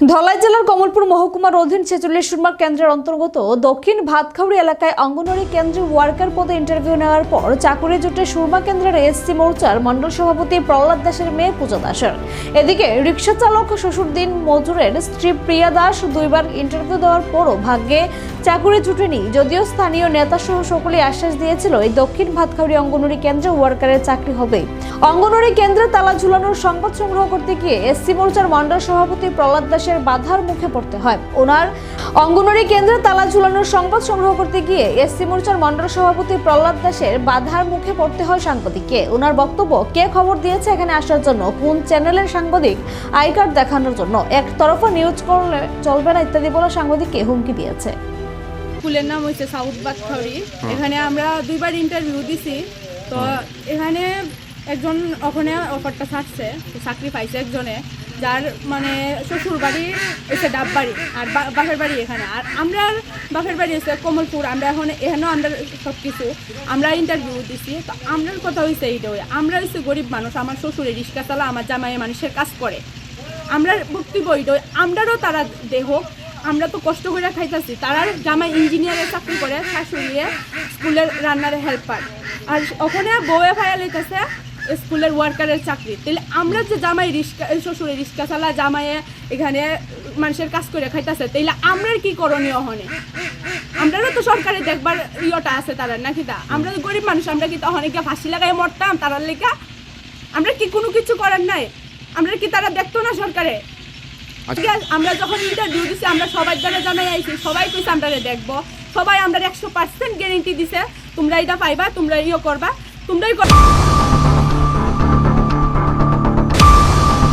ধলাই জেলার কমলপুর মহকুমার অধীন ছেচল্লিশ সুরমা কেন্দ্রের অন্তর্গত দক্ষিণ ভাতখাউড়ি এলাকায় অঙ্গনওয়াড়ি কেন্দ্রে ওয়ার্কার পদে ইন্টারভিউ নেওয়ার পর চাকুরি জুটে সুরমা কেন্দ্রের এসসি মোর্চার মণ্ডল সভাপতি প্রহ্লাদ দাসের মেয়ে পূজা দাসের এদিকে রিক্সা চালক শ্বশুরদিন মজুরের স্ত্রী প্রিয়া দাস দুইবার ইন্টারভিউ দেওয়ার পরও ভাগ্যে চাকুরি জুটেনি, যদিও স্থানীয় নেতা সহ সকলেই আশ্বাস দিয়েছিল এই দক্ষিণ ভাতখাউড়ি অঙ্গনওয়াড়ি কেন্দ্রে ওয়ার্কারের চাকরি হবে। অঙ্গনওয়াড়ি কেন্দ্রে তালা ঝুলানোর সংবাদ সংগ্রহ করতে গিয়ে এসসি মোর্চার মণ্ডল সভাপতি প্রহ্লাদ দাসের বাধার মুখে পড়তে হয়। ওনার অঙ্গনওয়াড়ি কেন্দ্রে তালা ঝুলানোর সংবাদ সংগ্রহ করতে গিয়ে এসসি মোর্চার মণ্ডল সভাপতি প্রহ্লাদ দাসের বাধার মুখে পড়তে হয় সাংবাদিককে। ওনার বক্তব্য কে খবর দিয়েছে এখানে আসার জন্য? কোন চ্যানেলের সাংবাদিক? আই কার্ড দেখানোর জন্য। একতরফা নিউজ করলে চলবে না ইত্যাদি বলে সাংবাদিককে হুমকি দিয়েছে। স্কুলের নাম হচ্ছে সাউথ বাতখাউড়ি এখানে আমরা দুইবার ইন্টারভিউ দিছি। তো এখানে একজন ওখানে অফারটা ছাড়ছে চাকরি পাইছে একজনে। যার মানে শ্বশুর বাড়ি এসে ডাব বাড়ি আর বাপের বাড়ি এখানে। আর আমরা বাপের বাড়ি এসে কমলপুর, আমরা এখন এখানেও আমরা সব কিছু আমরা ইন্টারভিউ দিছি। তো আমরার কথা হয়েছে এইটাই, আমরা হচ্ছে গরিব মানুষ, আমার শ্বশুরে রিক্সা চালা, আমার জামাই মানুষের কাজ করে। আমরা বক্তব্য এইটাই, আমরারও তারা দেহ আমরা তো কষ্ট করে খাইতেছি। তারা জামাই ইঞ্জিনিয়ারের চাকরি করে শাশুড়িয়ে স্কুলের রান্নারে হেল্পার আর ওখানে বউয়ে ভাইয়া লইতেছে স্কুলের ওয়ার্কারের চাকরি। তাহলে আমরা যে জামাই রিক্সা শ্বশুরে রিক্সা চালা জামাইয়ে এখানে মানুষের কাজ করে খাইতেছে তাইলে আমরার কি করণীয় হনে? আমরারও তো সরকারে দেখবার ইয়েটা আছে তারা নাকি তা? আমরা তো গরিব মানুষ আমরা কি তখন কি ফাঁসি লাগাই মরতাম তারার লেখা আমরা কি কোনো কিছু করার নাই? আমরা কি তারা দেখতো না সরকারে? আছে, আমরা যখন ইন্টারভিউ দিছি আমরা সবার দ্বারা জানাই আইছি সবাই কইছে আমরা দেখব। সবাই আমরা একশো পার্সেন্ট গ্যারেন্টি দিছে তোমরা এটা পাইবা তোমরা ইয়ে করবা তোমরাই করবা